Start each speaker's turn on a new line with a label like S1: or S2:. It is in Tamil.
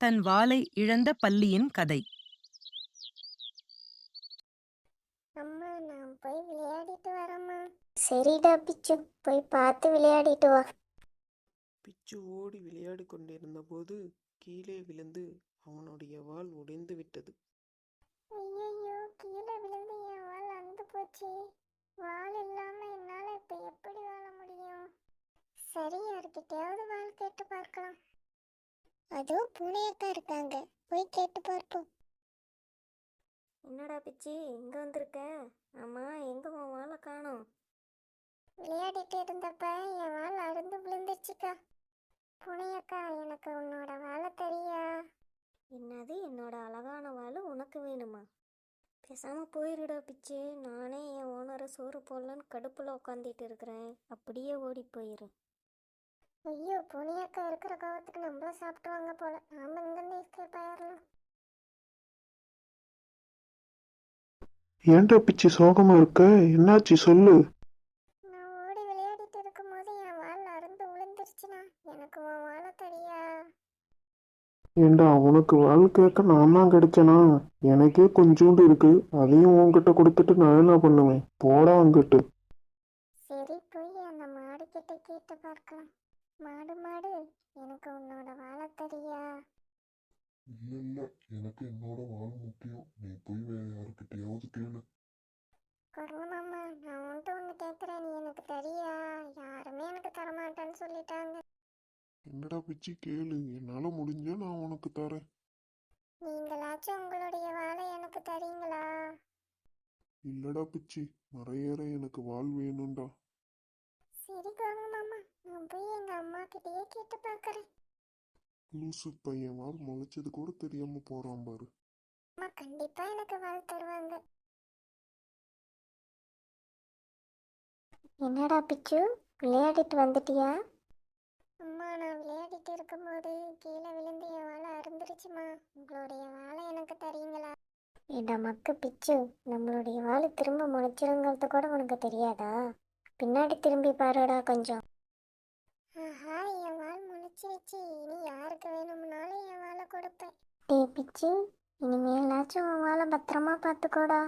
S1: தன் வாலை இழந்த பல்லியின் கதை.
S2: அம்மா நான் போய் விளையாடிட்டு வரேம்மா. சரிடா பிச்சு. போய் பார்த்து விளையாடிட்டு வா.
S3: பிச்சு ஓடி விளையாடி கொண்டிருந்தபோது கீழே விழுந்து அவனுடைய வால் உடைந்து விட்டது.
S2: ஐயையோ கீழே விழுந்து என் வால் அந்து போச்சு. வால் இல்லாம என்னால இப்ப எப்படி வாழ முடியும்? சரி யார்கிட்டயாவது வால் கேட்டு பார்க்கலாம். அதுவும் பூனையக்கா இருக்காங்க. போய் கேட்டு பார்ப்போம்.
S4: என்னடா பிச்சி இங்க வந்திருக்க? ஆமா எங்க உன் வாழை காணோம்?
S2: விளையாடிட்டு இருந்தப்ப என் வால் அருந்து விழுந்துச்சுக்கா பூனையக்கா எனக்கு உன்னோட வாழை தெரியா?
S4: என்னது என்னோட அழகான வாழை உனக்கு வேணுமா? பேசாம போயிருடா பிச்சி. நானே என் ஓனரை சோறு போடலன்னு கடுப்புல உட்காந்துட்டு இருக்கிறேன். அப்படியே ஓடி போயிரு.
S2: ஐயோ புனியக்கா இருக்கிற கோவத்துக்கு நம்மளும் சாப்பிட்டுவாங்க போல. நாம இங்கிருந்து எஸ்கேப் ஆயிடலாம்
S5: ஏன்டா பிச்சி சோகமா இருக்க? என்னாச்சு சொல்லு.
S2: நான் ஓடி விளையாடிட்டு இருக்கும்போது என் வால் அருந்து விழுந்துருச்சுனா எனக்கு உன் வாழை தெரியா?
S5: ஏண்டா உனக்கு வாழ் கேட்க நான் தான் கிடைச்சனா? எனக்கே கொஞ்சோண்டு இருக்கு. அதையும் உன்கிட்ட கொடுத்துட்டு நான் என்ன பண்ணுவேன்? போடா அங்கிட்டு.
S2: சரி போய் அந்த மாடு கிட்ட கேட்டு பார்க்கலாம். மாடு மாடு எனக்கு உன்னோட வாழை தெரியா?
S6: இல்ல இல்ல எனக்கு என்னோட வாழ் முக்கியம். நீ போய் வேற யாருக்கிட்டயாவது கேளு.
S2: கருணமாமா நான் உன்ட்டு ஒன்று கேட்குறேன் நீ எனக்கு தெரியா? யாருமே எனக்கு தரமாட்டேன்னு சொல்லிட்டாங்க.
S6: என்னடா பிச்சி கேளு. என்னால முடிஞ்சா நான் உனக்கு தரேன்.
S2: நீங்களாச்சும் உங்களுடைய வாழை எனக்கு தரீங்களா?
S6: இல்லடா பிச்சி மறையற எனக்கு வாழ் வேணும்டா.
S2: சரி கருணமாமா நான் போய் எங்க அம்மா கிட்டயே கேட்டு பார்க்கறேன்
S6: லூசு பையன் வாழ் முளைச்சது கூட தெரியாம போறான் பாரு.
S2: அம்மா கண்டிப்பா எனக்கு வாழ் தருவாங்க. என்னடா பிச்சு விளையாடிட்டு வந்துட்டியா? அம்மா நான் விளையாடிட்டு இருக்கும்போது கீழே விழுந்து என் வாழை அருந்துருச்சுமா உங்களுடைய வாழை எனக்கு தரீங்களா? ஏடா மக்கு பிச்சு நம்மளுடைய வாழை திரும்ப முளைச்சிருங்கிறது கூட உனக்கு தெரியாதா? பின்னாடி திரும்பி பாருடா கொஞ்சம். வால் வச்சு இனி யாருக்கு வேணும்னாலும் என் வாழை கொடுப்பேன். டே பிச்சு. இனிமேலாச்சும் உன் வாழை பத்திரமா பார்த்துக்கோடா.